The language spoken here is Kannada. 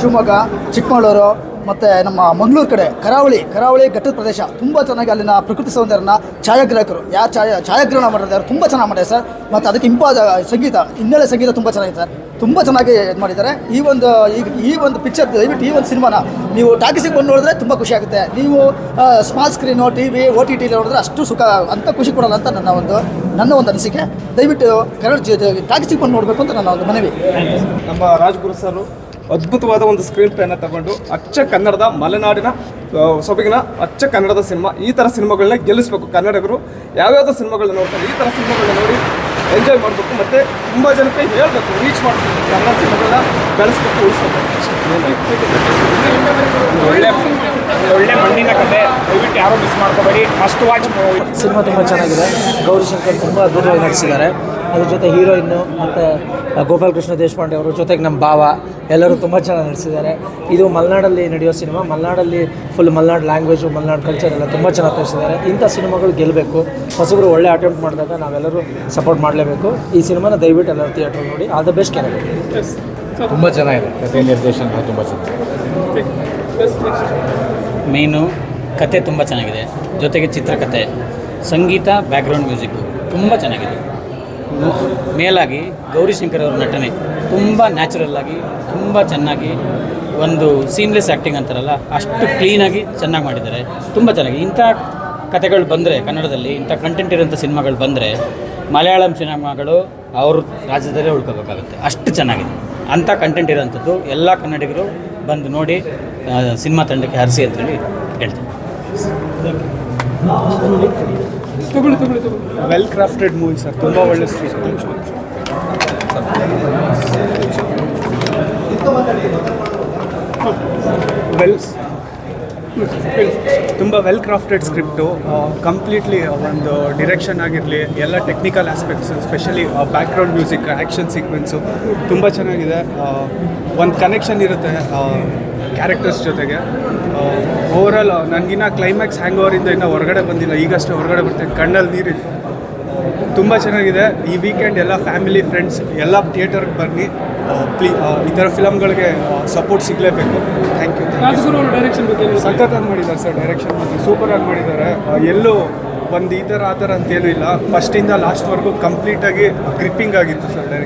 ಶಿವಮೊಗ್ಗ, ಚಿಕ್ಕಮಗಳೂರು ಮತ್ತು ನಮ್ಮ ಮಂಗಳೂರು ಕಡೆ ಕರಾವಳಿ ಕರಾವಳಿ ಘಟ್ಟದ ಪ್ರದೇಶ. ತುಂಬ ಚೆನ್ನಾಗಿ ಅಲ್ಲಿನ ಪ್ರಕೃತಿ ಸೌಂದರ್ಯನ ಛಾಯಾಗ್ರಾಹಕರು. ಯಾರು ಛಾಯ, ಛಾಯಾಗ್ರಹಣ ಮಾಡಿದ್ದಾರೆ ತುಂಬ ಚೆನ್ನಾಗಿ ಮಾಡಿದ್ದಾರೆ ಸರ್. ಮತ್ತು ಅದಕ್ಕೆ ಇಂಪಾದ ಸಂಗೀತ, ಹಿನ್ನೆಲೆ ಸಂಗೀತ ತುಂಬ ಚೆನ್ನಾಗಿದೆ ಸರ್. ತುಂಬ ಚೆನ್ನಾಗಿ ಇದು ಮಾಡಿದ್ದಾರೆ. ಈ ಒಂದು, ಈಗ ಈ ಒಂದು ಪಿಕ್ಚರ್ ದಯವಿಟ್ಟು ಈ ಒಂದು ಸಿನಿಮಾನ ನೀವು ಟಾಕೀಸಿಗೆ ಬಂದು ನೋಡಿದ್ರೆ ತುಂಬ ಖುಷಿ ಆಗುತ್ತೆ. ನೀವು small screen T V O T T ನೋಡಿದ್ರೆ ಅಷ್ಟು ಸುಖ, ಅಂತ ಖುಷಿ ಕೊಡಲ್ಲ ಅಂತ ನನ್ನ ಒಂದು ನನ್ನ ಒಂದು ಅನಿಸಿಕೆ. ದಯವಿಟ್ಟು ಕನ್ನಡ ಟಾಕಿಸಿಗೆ ಬಂದು ನೋಡಬೇಕು ಅಂತ ನನ್ನ ಒಂದು ಮನವಿ. ನಮ್ಮ ರಾಜ್ಗುರು ಸರ್. ಅದ್ಭುತವಾದ ಒಂದು ಸ್ಕ್ರೀನ್ ಪ್ಲೇನ ತಗೊಂಡು ಅಚ್ಚ ಕನ್ನಡದ ಮಲೆನಾಡಿನ ಸೊಬಗಿನ ಅಚ್ಚ ಕನ್ನಡದ ಸಿನಿಮಾ ಈ ಥರ ಸಿನಿಮಾಗಳನ್ನ ಗೆಲ್ಲಿಸ್ಬೇಕು. ಕನ್ನಡಿಗರು ಯಾವ್ಯಾವ ಸಿನಿಮಾಗಳನ್ನ ನೋಡ್ತಾರೆ ಈ ಥರ ಸಿನಿಮಾಗಳನ್ನ ನೋಡಿ ಎಂಜಾಯ್ ಮಾಡಬೇಕು. ಮತ್ತು ತುಂಬ ಜನಕ್ಕೆ ಹೇಳಬೇಕು ರೀಚ್ ಮಾಡಬೇಕು ಕನ್ನಡ ಸಿನಿಮಾಗಳನ್ನ ಬೆಳೆಸ್ಬೇಕು ಉಳಿಸ್ಬೇಕು. ಒಳ್ಳೆ ಒಳ್ಳೆ ಮಣ್ಣಿನ ಕತೆ ದಯವಿಟ್ಟು ಯಾರೋ ಮಿಸ್ ಮಾಡ್ಕೋಬೇಡಿ. ಮಸ್ಟ್ ವಾಚ್ ಸಿನಿಮಾ ತುಂಬ ಚೆನ್ನಾಗಿದೆ. ಗೌರಿಶಂಕರ್ ತುಂಬ ಅದ್ಭುತವಾಗಿ ನಟಿಸಿದ್ದಾರೆ. ಅದ್ರ ಜೊತೆ ಹೀರೋಯಿನ್ನು ಮತ್ತು ಗೋಪಾಲ್ ಕೃಷ್ಣ ದೇಶಪಾಂಡೆ ಅವರು ಜೊತೆಗೆ ನಮ್ಮ ಭಾವ ಎಲ್ಲರೂ ತುಂಬ ಚೆನ್ನಾಗಿ ನಡೆಸಿದ್ದಾರೆ. ಇದು ಮಲೆನಾಡಲ್ಲಿ ನಡೆಯೋ ಸಿನಿಮಾ. ಮಲೆನಾಡಲ್ಲಿ full Malenadu language Malenadu culture ಎಲ್ಲ ತುಂಬ ಚೆನ್ನಾಗಿ ತೋರಿಸಿದ್ದಾರೆ. ಇಂಥ ಸಿನಿಮಾಗಳು ಗೆಲ್ಲಬೇಕು ಹೊಸಬರು ಒಳ್ಳೆ ಅಟೆಂಪ್ಟ್ ಮಾಡಿದಾಗ ನಾವೆಲ್ಲರೂ ಸಪೋರ್ಟ್ ಮಾಡಲೇಬೇಕು. ಈ ಸಿನಿಮಾನ ದಯವಿಟ್ಟು ಎಲ್ಲರೂ ಥಿಯೇಟ್ರ್ ನೋಡಿ. ಆಲ್ ದ ಬೆಸ್ಟ್ ಕ್ಯಾರೆಕ್ಟರ್ ತುಂಬ ಚೆನ್ನಾಗಿದೆ. ಕಥೆ ನಿರ್ದೇಶನ ತುಂಬ ಚೆನ್ನಾಗಿದೆ. ಮೇನು ಕತೆ ತುಂಬ ಚೆನ್ನಾಗಿದೆ. ಜೊತೆಗೆ ಚಿತ್ರಕಥೆ ಸಂಗೀತ ಬ್ಯಾಕ್ಗ್ರೌಂಡ್ ಮ್ಯೂಸಿಕ್ಕು ತುಂಬ ಚೆನ್ನಾಗಿದೆ. ಮೇಲಾಗಿ ಗೌರಿಶಂಕರ್ ಅವರ ನಟನೆ ತುಂಬ ನ್ಯಾಚುರಲ್ ಆಗಿ, ತುಂಬ ಚೆನ್ನಾಗಿ ಒಂದು ಸೀಮ್ಲೆಸ್ ಆ್ಯಕ್ಟಿಂಗ್ ಅಂತಾರಲ್ಲ, ಅಷ್ಟು ಕ್ಲೀನಾಗಿ ಚೆನ್ನಾಗಿ ಮಾಡಿದ್ದಾರೆ. ತುಂಬ ಚೆನ್ನಾಗಿ. ಇಂಥ ಕತೆಗಳು ಬಂದರೆ ಕನ್ನಡದಲ್ಲಿ, ಇಂಥ ಕಂಟೆಂಟ್ ಇರೋಂಥ ಸಿನಿಮಾಗಳು ಬಂದರೆ ಮಲಯಾಳಂ ಸಿನಿಮಾಗಳು ಅವರು ರಾಜ್ಯದಲ್ಲೇ ಉಳ್ಕೋಬೇಕಾಗುತ್ತೆ. ಅಷ್ಟು ಚೆನ್ನಾಗಿದೆ. ಅಂಥ ಕಂಟೆಂಟ್ ಇರೋಂಥದ್ದು ಎಲ್ಲ ಕನ್ನಡಿಗರು ಬಂದು ನೋಡಿ ಸಿನಿಮಾ ತಂಡಕ್ಕೆ ಹರಿಸಿ ಅಂತೇಳಿ ಹೇಳ್ತೀನಿ. ತಗೊಳ್ಳಿ ತಗೊಳ್ಳಿ ತಗೊಳ್ಳಿ. ವೆಲ್ ಕ್ರಾಫ್ಟೆಡ್ ಮೂವಿ ಸರ್ ತುಂಬ ಒಳ್ಳೆ ಸ್ಕ್ರಿಪ್ಟ್ ವೆಲ್ ತುಂಬ ವೆಲ್ ಕ್ರಾಫ್ಟೆಡ್ ಸ್ಕ್ರಿಪ್ಟು ಕಂಪ್ಲೀಟ್ಲಿ ಒಂದು ಡಿರೆಕ್ಷನ್ ಆಗಿರಲಿ, ಎಲ್ಲ technical aspects specially background music action sequence ತುಂಬ ಚೆನ್ನಾಗಿದೆ. ಒಂದು ಕನೆಕ್ಷನ್ ಇರುತ್ತೆ ಕ್ಯಾರೆಕ್ಟರ್ಸ್ ಜೊತೆಗೆ. ಓವರಾಲ್ ನನಗಿನ್ನ ಕ್ಲೈಮ್ಯಾಕ್ಸ್ ಹ್ಯಾಂಗ್ ಓವರಿಂದ ಇನ್ನೂ ಹೊರಗಡೆ ಬಂದಿಲ್ಲ, ಈಗಷ್ಟೇ ಹೊರಗಡೆ ಬರ್ತೀನಿ. ಕಣ್ಣಲ್ಲಿ ನೀರಿತ್ತು ತುಂಬ ಚೆನ್ನಾಗಿದೆ. ಈ ವೀಕೆಂಡ್ ಎಲ್ಲ ಫ್ಯಾಮಿಲಿ ಫ್ರೆಂಡ್ಸ್ ಎಲ್ಲ ಥಿಯೇಟರ್ಗೆ ಬನ್ನಿ. ಪ್ಲೀ ಈ ಥರ ಫಿಲಮ್ಗಳಿಗೆ ಸಪೋರ್ಟ್ ಸಿಗಲೇಬೇಕು. ಥ್ಯಾಂಕ್ ಯು ಡೈರೆಕ್ಷನ್ ಬಗ್ಗೆ ಆಗಿ ಮಾಡಿದ್ದಾರೆ ಸರ್ ಡೈರೆಕ್ಷನ್ ಮತ್ತು ಸೂಪರಾಗಿ ಮಾಡಿದ್ದಾರೆ. ಎಲ್ಲೂ ಒಂದು ಈ ಥರ ಆ ಥರ ಅಂತೇನೂ ಇಲ್ಲ. ಫಸ್ಟಿಂದ ಲಾಸ್ಟ್ವರೆಗೂ ಕಂಪ್ಲೀಟಾಗಿ ಗ್ರಿಪ್ಪಿಂಗ್ ಆಗಿತ್ತು ಸರ್ ಡೈರೆಕ್ಷನ್